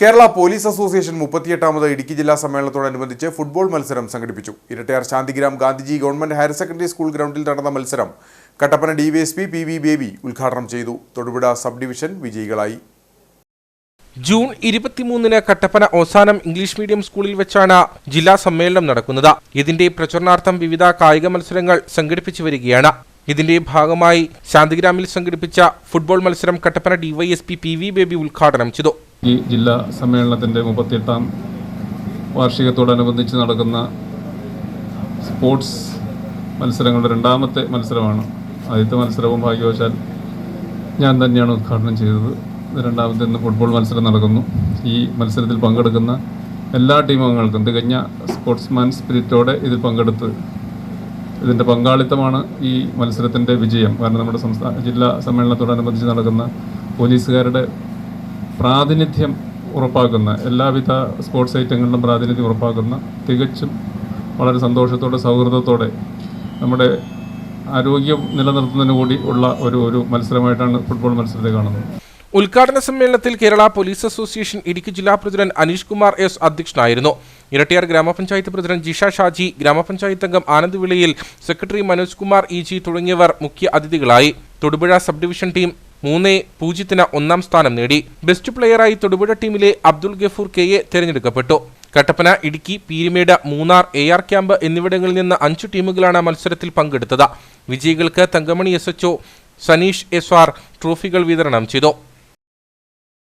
Kerala police association മുപ്പത്തിയെട്ടാമത് ഇടുക്കി ജില്ലാ സമ്മേളനത്തോടനുബന്ധിച്ച് ഫുട്ബോൾ മത്സരം സംഘടിപ്പിച്ചു. Irattayar Santhigram Gandhiji government higher secondary school ഗ്രൗണ്ടിൽ നടന്ന മത്സരം Kattappana DYSP P V Baby ഉദ്ഘാടനം ചെയ്തു. തൊടുപുഴ സബ് ഡിവിഷൻ വിജയികളായി. ജൂൺ ഇരുപത്തിമൂന്നിന് കട്ടപ്പന ഓസാനം ഇംഗ്ലീഷ് മീഡിയം സ്കൂളിൽ വെച്ചാണ് ജില്ലാ സമ്മേളനം നടക്കുന്നത്. ഇതിന്റെ പ്രചരണാർത്ഥം വിവിധ കായിക മത്സരങ്ങൾ സംഘടിപ്പിച്ചു വരികയാണ്. ഇതിന്റെ ഭാഗമായി ശാന്തിഗ്രാമിൽ സംഘടിപ്പിച്ച ഫുട്ബോൾ മത്സരം Kattappana DYSP P V Baby ഉദ്ഘാടനം ചെയ്തു. ഈ ജില്ലാ സമ്മേളനത്തിന്റെ മുപ്പത്തിയെട്ടാം വാർഷികത്തോടനുബന്ധിച്ച് നടക്കുന്ന സ്പോർട്സ് മത്സരങ്ങളുടെ രണ്ടാമത്തെ മത്സരമാണ്. ആദ്യത്തെ മത്സരവും ഭാഗ്യവശാൽ ഞാൻ തന്നെയാണ് ഉദ്ഘാടനം ചെയ്തത്. രണ്ടാമത്തെ ഇന്ന് ഫുട്ബോൾ മത്സരം നടക്കുന്നു. ഈ മത്സരത്തിൽ പങ്കെടുക്കുന്ന എല്ലാ ടീം അംഗങ്ങൾക്കും തികഞ്ഞ സ്പോർട്സ്മാൻ സ്പിരിറ്റോടെ ഇതിൽ പങ്കെടുത്ത് ഇതിന്റെ പങ്കാളിത്തമാണ് ഈ മത്സരത്തിന്റെ വിജയം. കാരണം നമ്മുടെ സംസ്ഥാന ജില്ലാ സമ്മേളനത്തോടനുബന്ധിച്ച് നടക്കുന്ന പോലീസുകാരുടെ പ്രാതിനിധ്യം ഉറപ്പാക്കുന്ന എല്ലാവിധ സ്പോർട്സ് ഐറ്റങ്ങളിലും പ്രാതിനിധ്യം ഉറപ്പാക്കുന്ന തികച്ചും വളരെ സന്തോഷത്തോടെ സൗഹൃദത്തോടെ നമ്മുടെ ആരോഗ്യം നിലനിർത്തുന്നതിന് കൂടി ഉള്ള ഒരു ഒരു മത്സരമായിട്ടാണ് ഫുട്ബോൾ മത്സരത്തെ കാണുന്നത്. ഉദ്ഘാടന സമ്മേളനത്തിൽ കേരള പോലീസ് അസോസിയേഷൻ ഇടുക്കി ജില്ലാ പ്രസിഡന്റ് അനീഷ് കുമാർ എസ് അധ്യക്ഷനായിരുന്നു. ഇരട്ടിയാർ ഗ്രാമപഞ്ചായത്ത് പ്രസിഡന്റ് ജിഷ ഷാജി ഗ്രാമപഞ്ചായത്ത് അംഗം Anand Vilayil secretary Manoj Kumar E G തുടങ്ങിയവർ മുഖ്യ അതിഥികളായി. തൊടുപുഴ സബ് ഡിവിഷൻ ടീം മൂന്ന് പൂജ്യത്തിന് ഒന്നാം സ്ഥാനം നേടി. ബെസ്റ്റ് പ്ലെയറായി തൊടുപുഴ ടീമിലെ അബ്ദുൾ ഗഫൂർ കെ എ തെരഞ്ഞെടുക്കപ്പെട്ടു. Kattappana Idukki Peermade Munnar A R camp എന്നിവിടങ്ങളിൽ നിന്ന് അഞ്ചു ടീമുകളാണ് മത്സരത്തിൽ പങ്കെടുത്തത്. വിജയികൾക്ക് Thankamani S H Saneesh S R ട്രോഫികൾ വിതരണം ചെയ്തു.